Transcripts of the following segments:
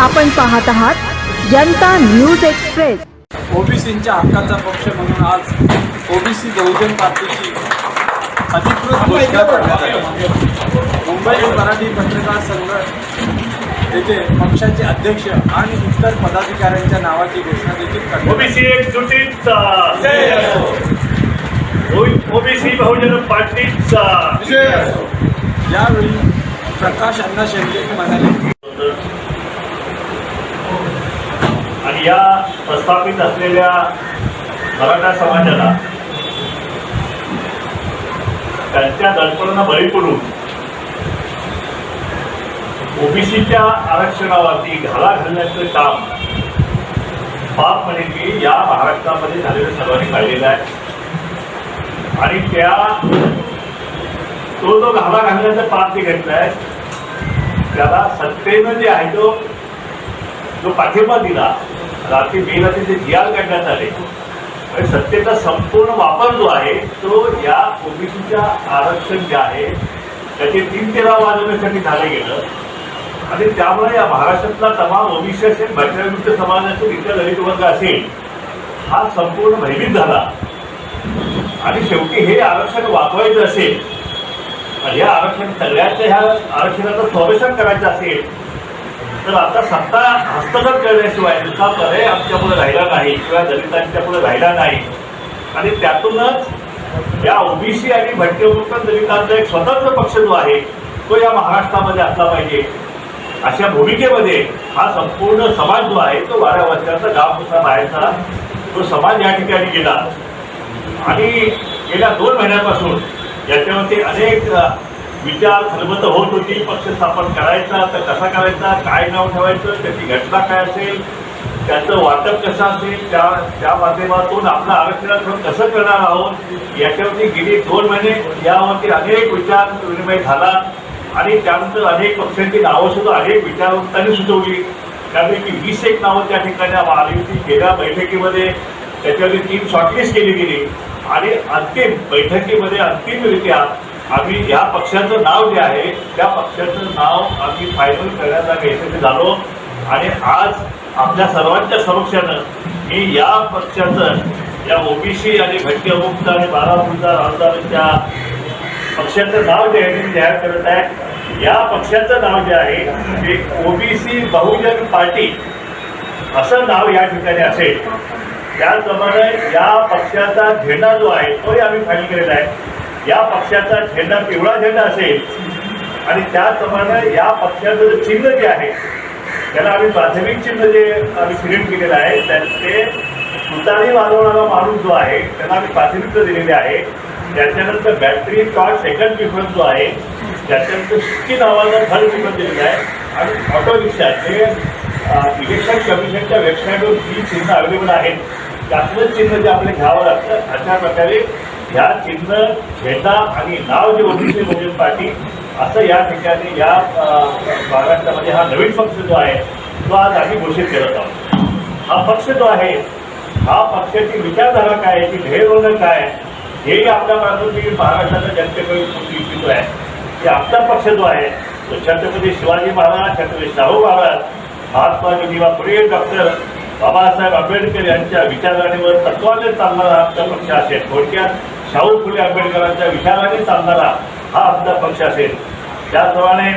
आपण पाहत आहात जनता न्यूज एक्सप्रेस ओबीसींच्या हक्काचा पक्ष म्हणून आज ओबीसी बहुजन पार्टीची अधिकृत घोषणा करण्यात आली मुंबई मराठी पत्रकार संघ येथे पक्षाचे अध्यक्ष आणि इतर पदाधिकाऱ्यांच्या नावाची घोषणा देखील. ओबीसी एकजुटीचा ओबीसी बहुजन पार्टीचा यावेळी प्रकाश अण्णा शेंडे म्हणाले या प्रस्थापित असलेल्या मराठा समाजाला त्यांच्या दडपणांना बळी पडून ओबीसीच्या आरक्षणावरती घाला घालण्याचं काम बाप म्हणे की या महाराष्ट्रामध्ये झालेलं सर्वांनी काढलेलं आहे. आणि त्या तो जो घाला घालण्याचं पाप जे घेतलं आहे त्याला सत्तेनं जे आहे तो जो पाठिंबा दिला रात्री बेला तिथे जियाल काढण्यात आले. आणि सत्तेचा संपूर्ण वापर जो आहे तो या ओबीसीच्या आरक्षण जे आहे त्याचे तीन तेरा वाजवण्यासाठी झालं गेलं. आणि त्यामुळे या महाराष्ट्रातला तमाम ओबीसी असेल भटक्याविरुद्ध समाज असेल इतर दलित वर्ग असेल हा संपूर्ण भयभीत झाला. आणि शेवटी हे आरक्षण वाचवायचं असेल आणि या आरक्षण सगळ्यांच्या ह्या आरक्षणाचं संरक्षण करायचं असेल तर आता सत्ता हस्तगत करण्याशिवाय दुसरा पर्याय आमच्यापुढे राहिला नाही किंवा दलितांच्या पुढे राहिला नाही. आणि त्यातूनच या ओबीसी आणि भटकेमुक्त दलितांचा एक स्वतंत्र पक्ष जो आहे तो या महाराष्ट्रामध्ये असला पाहिजे. अशा भूमिकेमध्ये हा संपूर्ण समाज जो आहे तो वाऱ्या वर्षाचा गाव कुठला बाहेरचा तो समाज या ठिकाणी गेला. आणि गेल्या दोन महिन्यापासून याच्यावरती अनेक विचार खलबत होत होती पक्ष स्थापन करायचा तर कसा करायचा काय नाव ठेवायचं त्याची घटना काय असेल त्याचं वाटप कसं असेल त्या त्या माध्यमातून आपलं आरक्षणाचं कसं करणार आहोत याच्यावरती गेली दोन महिने यावरती अनेक विचार विनिमय झाला आणि त्यानंतर अनेक पक्षांची नावं सुद्धा अनेक विचारवंतांनी सुचवली. त्यापैकी वीस एक नावं त्या ठिकाणी आली होती गेल्या बैठकीमध्ये त्याच्यावरती तीन शॉर्टलिस्ट केली गेली. आणि अंतिम बैठकीमध्ये अंतिमरित्या आम्ही या पक्षाचं नाव जे आहे त्या पक्षाचं नाव आम्ही फायनल करण्याचा यशस्वी झालो. आणि आज आपल्या सर्वांच्या समक्षानं मी या पक्षाचं या ओबीसी आणि भटक्यामुक्त आणि बारामुक्ता आमदारांच्या पक्षाचं नाव जे आहे ते जाहीर करत आहे. या पक्षाचं नाव जे आहे ते ओबीसी बहुजन पार्टी असं नाव या ठिकाणी असेल. त्याचप्रमाणे या पक्षाचा झेंडा जो आहे तोही आम्ही फाईल केलेला आहे. या पक्षाचा झेंडा पिवळा झेंडा असेल आणि त्याचप्रमाणे या पक्षाचं चिन्ह जे आहे त्याला आम्ही प्राथमिक चिन्ह जे आम्ही सिलेक्ट केलेलं आहे त्या- ते तुतारी वाजवणारा माणूस जो आहे त्यांना आम्ही प्राथमिकता दिलेली आहे. त्याच्यानंतर बॅटरी टॉर्च सेकंड प्रिफरन्स जो आहे त्याच्यानंतर सुट्टी नावाचा थर्ड प्रिफरन्स दिलेला आहे. आणि ऑटो रिक्षा जे इलेक्शन कमिशनच्या वेबसाईटवर जी चिन्ह अवेलेबल आहेत. त्यातलं चिन्ह जे आपलं घ्यावं लागतं अशा प्रकारे ह्या चिन्ह झेंडा आणि नाव जे ओबीसी बहुजन पार्टी असं या ठिकाणी या महाराष्ट्रामध्ये हा नवीन पक्ष जो आहे तो आज आम्ही घोषित करत आहोत. हा पक्ष जो आहे हा पक्षाची विचारधारा काय आहे ती ध्येयधोरण काय आहे हेही आपल्या बाजून मी महाराष्ट्राच्या जनतेकडे खूप इच्छितो आहे. की आपला पक्ष जो आहे तो छत्रपती शिवाजी महाराज छत्रपती शाहू महाराज महात्मा ज्योतिबा फुले डॉक्टर बाबासाहेब आंबेडकर यांच्या विचारधारेवर तत्वाने चालणारा आमचा पक्ष असेल. थोडक्यात शाहू फुले आंबेडकरांच्या विचाराने चालणारा हा आमचा पक्ष असेल. त्याचप्रमाणे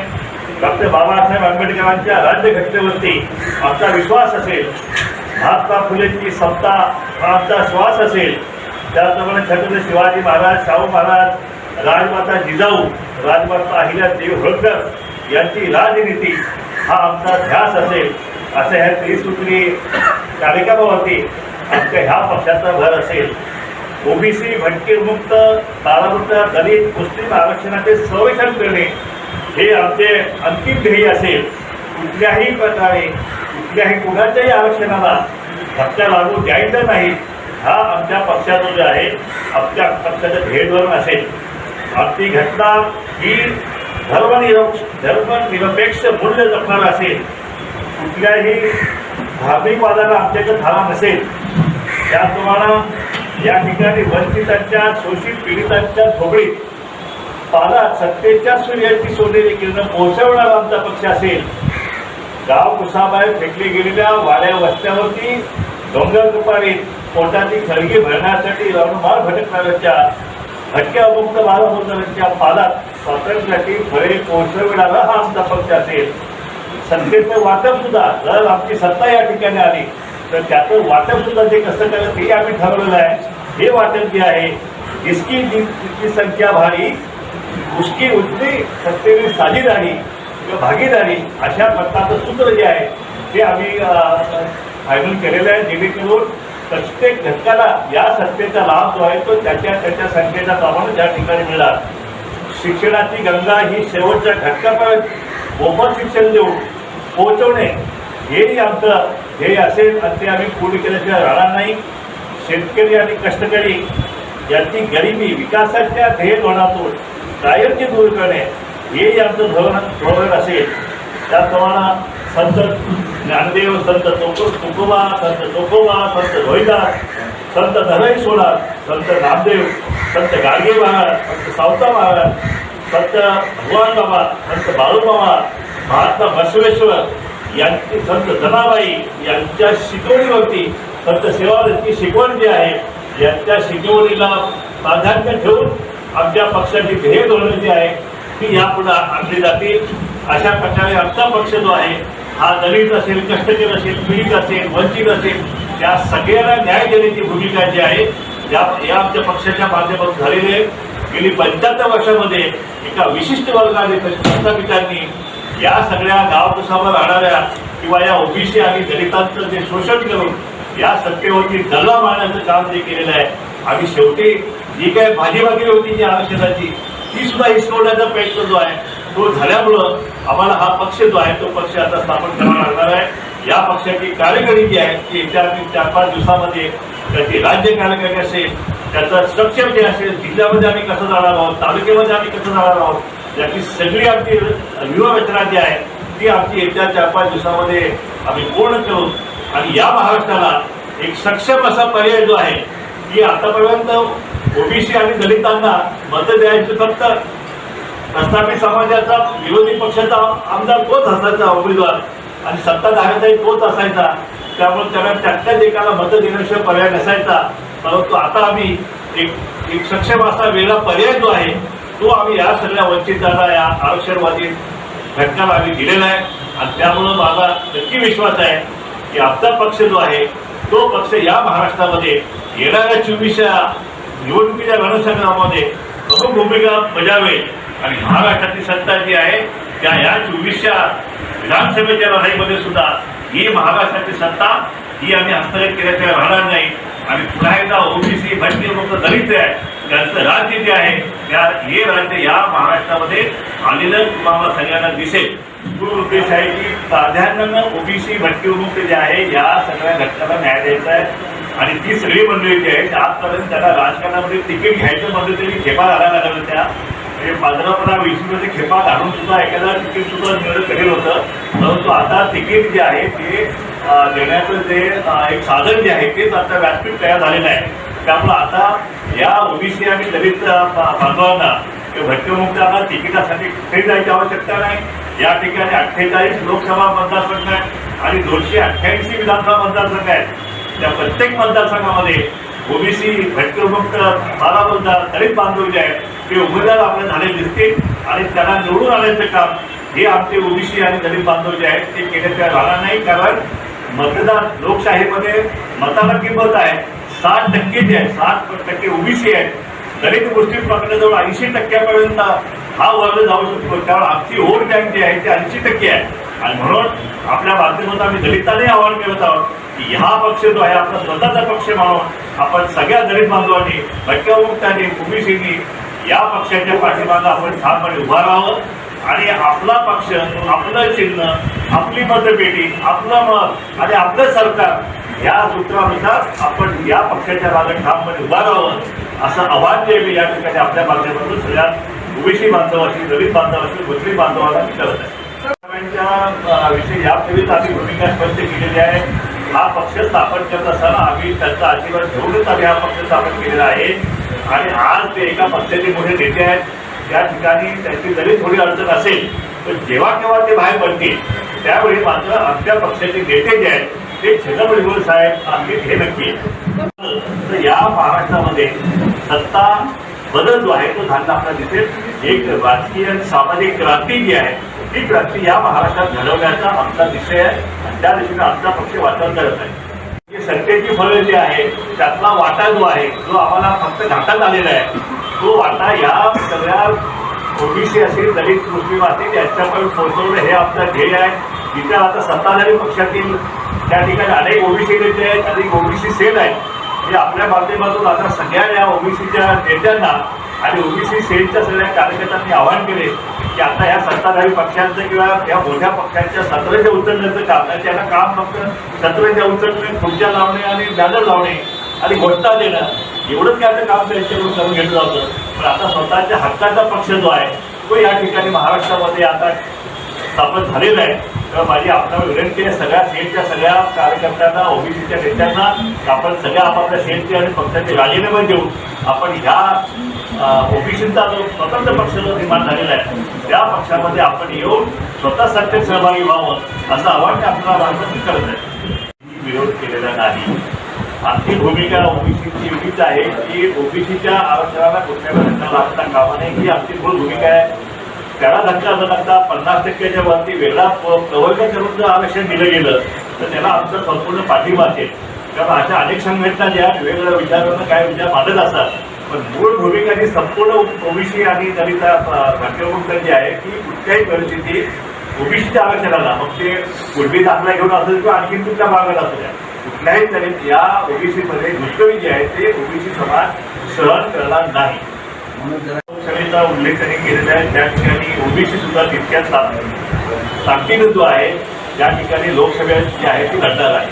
डॉक्टर बाबासाहेब आंबेडकरांच्या राज्यघटनेवरती आमचा विश्वास असेल महात्मा फुलेंची सत्ता हा आमचा श्वास असेल. त्याचप्रमाणे छत्रपती शिवाजी महाराज शाहू महाराज राजमाता जिजाऊ राजमाता अहिल्यादेवी होळकर यांची राजनीती हा आमचा ध्यास असेल. असं ह्या त्रिसूत्री कार्यक्रमावरती आमच्या ह्या पक्षाचा भर असेल. ओबीसी भटके मुक्त दलित मुस्लिम आरक्षणाचे संरक्षण करणे हे आमचे अंतिम ध्येय असेल. कुठल्याही प्रकारे कुठल्याही कुणाच्याही आरक्षणाला धक्का लागू द्यायचा नाही हा आमच्या पक्षाचा जो आहे आमच्या पक्षाचं ध्येयधोरण असेल. आमची घटना ही धर्मनिरक्ष धर्मनिरपेक्ष मूल्य जपणार असेल. कुठल्याही धार्मिक वादाला आमच्याकडे धारा नसेल. त्याप्रमाणे या ठिकाणी वंचितांच्या शोषित पीडितांच्या झोपडीत पाला सत्तेच्या सूर्याची सोनेरी किरण पोहोचवणारा आमचा पक्ष असेल. गाव कुसाबाहेर फेकली गेलेल्या वाड्या वस्त्यावरती डोंगर दुपारी पोटाची खळगी भरण्यासाठी रणमार भटकणाऱ्यांच्या भटक्या मुक्त बालमोदरांच्या पालात स्वातंत्र्यासाठी फळे पोहोचविणारा हा आमचा पक्ष असेल. सत्तेचं वाटप सुद्धा जर आमची सत्ता या ठिकाणी आली तर त्याचं वाटप सुद्धा जे कसं करायचं हे आम्ही ठरवलेलं आहे. हे वाचन जे आहे जिसकी जितकी संख्या भारी उसकी उतनी सत्तेने साझीदारी किंवा भागीदारी अशा प्रकारचं सूत्र जे आहे ते आम्ही फायनल केलेलं आहे. जेणेकरून प्रत्येक घटकाला या सत्तेचा लाभ जो आहे तो त्याच्या त्याच्या संख्येच्या प्रमाण ज्या ठिकाणी मिळणार. शिक्षणाची गंगा ही शेवटच्या घटकापर्यंत मोफत शिक्षण देऊन पोहोचवणे हेही आमचं हे असेल. आणि ते आम्ही पूर्ण केल्याशिवाय राहणार नाही. शेतकरी आणि कष्टकरी यांची गरिबी विकासाच्या ध्येय धोरणातून कायमची दूर करणे हे यांचं धोरण धोरण असेल. त्याचप्रमाणे संत ज्ञानदेव संत तुको तुकोबा संत चोकोबा संत रोहिदास संत धनई सोनार संत नामदेव संत गाडगे महाराज संत सावता महाराज संत भगवान बाबा संत बाळूमामा महात्मा बसवेश्वर यांची संत जनाबाई यांच्या शिकवणीवरती फक्त सेवादत्तची शिकवण जी आहे यांच्या शिकवणीला प्राधान्य ठेवून आमच्या पक्षाची ध्येय धोरणं जी आहे ती यापुढे आणली जातील. अशा प्रकारे आमचा पक्ष जो आहे हा दलित असेल कष्टकरी असेल पीडित असेल वंचित असेल त्या सगळ्यांना न्याय देण्याची भूमिका जी आहे या या आमच्या पक्षाच्या माध्यमातून झालेली आहे. गेली पंच्याहत्तर वर्षामध्ये एका विशिष्ट वर्गाने प्रस्थापितांनी या सगळ्या गावकुसावर राहणाऱ्या किंवा या ओबीसी आणि दलितांचं जे शोषण करून या सत्तेवरती दल्ला मारण्याचं काम जे केलेलं आहे आम्ही शेवटी जी काय भाजीबाकी होती जी आरक्षणाची ती सुद्धा हिसकवण्याचा प्रयत्न जो आहे तो झाल्यामुळं आम्हाला हा पक्ष जो आहे तो पक्ष आता स्थापन करावा लागणार आहे. या पक्षाची कार्यकारी जी आहे ती येत्या चार पाच दिवसामध्ये त्याची राज्य कार्यकारी असेल त्याचं स्ट्रक्चर जे असेल जिल्ह्यामध्ये आम्ही कसं जाणार आहोत तालुक्यामध्ये आम्ही कसं जाणार आहोत याची सगळी आमची व्यूहरचना जी आहे ती आमची येत्या चार पाच दिवसामध्ये आम्ही पूर्ण करून आणि या महाराष्ट्राला एक सक्षम असा पर्याय जो आहे की आतापर्यंत ओबीसी आणि दलितांना मतं द्यायची फक्त प्रस्थापित समाजाचा विरोधी पक्षाचा आमदार तोच असायचा उमेदवार. आणि सत्ताधाऱ्याचाही तोच असायचा. त्यामुळे त्यांना त्यातल्याच एकाला मतं देण्याशिवाय पर्याय नसायचा. परंतु आता आम्ही एक एक सक्षम असा वेगळा पर्याय जो आहे तो आम्ही या सगळ्या वंचितांना या आरक्षणवादी घटकाला आम्ही दिलेला आहे. आणि त्यामुळं माझा नक्की विश्वास आहे की आपला पक्ष जो आहे तो पक्ष या महाराष्ट्रामध्ये येणाऱ्या चोवीसच्या निवडणुकीच्या घनसंग्रामामध्ये प्रमुख भूमिका बजावेल. आणि महाराष्ट्राची सत्ता जी आहे त्या या चोवीसच्या विधानसभेच्या लढाईमध्ये सुद्धा ही महाराष्ट्राची सत्ता ही आम्ही हस्तगत केल्याशिवाय राहणार नाही. आणि पुन्हा एकदा ओबीसी भारतीय मुक्त दलित आहे त्यांचं राज्य जे आहे. त्या हे राज्य या महाराष्ट्रामध्ये आलेलं तुम्हाला सगळ्यांना दिसेल. पूर्ण उद्देश आहे की प्राधान्यानं ओबीसी भटकी जे आहे या सगळ्या घटकाला न्याय द्यायचा आहे. आणि ती सगळी मंडळी जी आहे. आजपर्यंत त्याला राजकारणामध्ये तिकीट घ्यायचं म्हणजे तरी खेपा घालायला लागला त्या म्हणजे पंधरा पंधरा वीस खेपा घालून सुद्धा एखादा तिकीट सुद्धा मिळणं कठीण होतं. परंतु आता तिकीट जे आहे ते देण्याचं जे एक साधन जे आहे तेच आता व्यासपीठ तयार झालेलं आहे. त्यामुळं आता या ओबीसी आणि दलित बांधवांना किंवा आता तिकिटासाठी कुठे जायची आवश्यकता नाही. या ठिकाणी अठ्ठेचाळीस लोकसभा मतदारसंघ आहेत आणि दोनशे अठ्ठ्याऐंशी विधानसभा मतदारसंघ आहेत. त्या प्रत्येक मतदारसंघामध्ये ओबीसी भटकमुक्त बारा मतदार दलित बांधव जे आहेत ते उमेदवार आपले झाले दिसतील आणि त्यांना निवडून आणायचं काम हे आमचे ओबीसी आणि दलित बांधव जे आहेत ते केल्याशिवाय राहणार नाही. कारण मतदार लोकशाहीमध्ये मताला किंमत आहे. साठ टक्के जे आहेत साठ टक्के ओबीसी आहेत दलित मुस्लिम जवळ ऐंशी टक्क्यापर्यंत हा वर्ग जाऊ शकतो. त्यावर आमची वोट बँक जी आहे ती ऐंशी टक्के आहे. आणि म्हणून आपल्या माध्यमातून आम्ही दलितांनाही आवाहन करत आहोत की हा पक्ष जो आहे आपला स्वतःचा पक्ष म्हणून आपण सगळ्या दलित बांधवांनी भटक्यामुक्तांनी ओबीसीनी या पक्षाच्या पाठीमागं आपण ठामपणे उभा राहावं. आणि आपला पक्ष आपलं चिन्ह आपली मतपेटी आपलं मत आणि आपलं सरकार या सूत्रानुसार आपण या पक्षाच्या मागे ठामपणे उभा राहावं असं आव्हान जे मी या ठिकाणी आपल्या माध्यमातून सगळ्या ओबीसी बांधवाशी दलित बांधवाशी मुस्लिम बांधवाला मी करत आहे. सर्वांच्या विषयी यापूर्वीच आम्ही भूमिका स्पष्ट केलेली आहे. हा पक्ष स्थापन करत असताना आम्ही त्याचा आशीर्वाद घेऊनच आम्ही हा पक्ष स्थापन केलेला आहे. आणि आज ते एका पक्षाचे मोठे नेते आहेत. त्या ठिकाणी त्यांची जरी थोडी अडचण असेल तर जेव्हा केव्हा ते बाहेर पडतील त्यावेळी मात्र आमच्या पक्षाचे नेते जे आहेत ते छगन साहेब आम्ही हे नक्की तर या महाराष्ट्रामध्ये सत्ता बदल जो आहे तो झाला आपल्याला दिसेल. एक राजकीय आणि सामाजिक क्रांती जी आहे ती क्रांती या महाराष्ट्रात घडवण्याचा आमचा विषय आहे. आणि त्या दिशेने आमचा पक्ष वाटण करत आहे. जी सत्तेची फळं जी आहे त्यातला वाटा जो आहे जो आम्हाला फक्त घाटात आलेला आहे. तो वाटा या सगळ्या ओबीसी असेल दलित मुस्लिम असतील यांच्यापर्यंत पोहोचवणं हे आपलं ध्येय आहे. जिथे आता सत्ताधारी पक्षातील त्या ठिकाणी अनेक ओबीसी नेते आहेत अनेक ओबीसी सेल आहेत. हे आपल्या माध्यमातून आता सगळ्या या ओबीसीच्या नेत्यांना आणि ओबीसी सेलच्या सगळ्या कार्यकर्त्यांनी आवाहन केले की आता या सत्ताधारी पक्षांचं किंवा या मोठ्या पक्षांच्या सत्रेच्या उचलण्याचं काम नाही त्यांना काम फक्त सत्रेच्या उचलणे खुर्च्या लावणे आणि दादर लावणे आणि घोषणा देणं. एवढंच काय आता काम त्यांच्याकडून करून घेतलं जातं. पण आता स्वतःच्या हक्काचा पक्ष जो आहे तो या ठिकाणी महाराष्ट्रामध्ये आता स्थापन झालेला आहे. तर माझी आपल्याला विनंती आहे सगळ्या सेलच्या सगळ्या कार्यकर्त्यांना ओबीसीच्या नेत्यांना आपण सगळ्या आपापल्या सेलचे आणि पक्षाचे राजीनामे देऊन आपण ह्या ओबीसीचा जो स्वतंत्र पक्ष जो निर्माण झालेला आहे त्या पक्षामध्ये आपण येऊन स्वतः सत्तेत सहभागी व्हावं असं आव्हान आपल्याला मार्गदर्शन करत आहे. विरोध केलेला नाही. आमची भूमिका ओबीसीची एवढीच आहे की ओबीसीच्या आरक्षणाला कुठल्या धक्का लागता कामा नये ही आमची मूळ भूमिका आहे. त्याला धक्का न लागता पन्नास टक्क्याच्या वरती वेगळा प्रवर्ग करून जर आरक्षण दिलं गेलं तर त्याला आमचा संपूर्ण पाठिंबा असेल. कारण अशा अनेक संघटना ज्या वेगवेगळ्या विचारांना काय विचार मांडत असतात पण मूळ भूमिका ही संपूर्ण ओबीसी आणि दलित घटकवृत्त जी आहे की कुठल्याही परिस्थितीत ओबीसीच्या आरक्षणाला मग ते पूर्वी दाखला घेऊन असेल किंवा आणखी कुठल्या भागात असू द्या कुठल्याही दलित या ओबीसीमध्ये घुसखोरी जी आहे ते ओबीसी समाज सहन करणार नाही. लोकसभेचा उल्लेख त्यांनी केलेला आहे त्या ठिकाणी ओबीसी सुद्धा तितक्याच ताकदीनं जो आहे त्या ठिकाणी लोकसभा जी आहे ती लढणार आहे.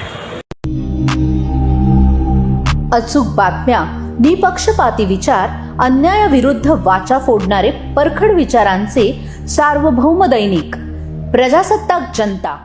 अचूक बातम्या निपक्षपाती विचार अन्यायाविरुद्ध वाचा फोडणारे परखड विचारांचे सार्वभौम दैनिक प्रजासत्ताक जनता.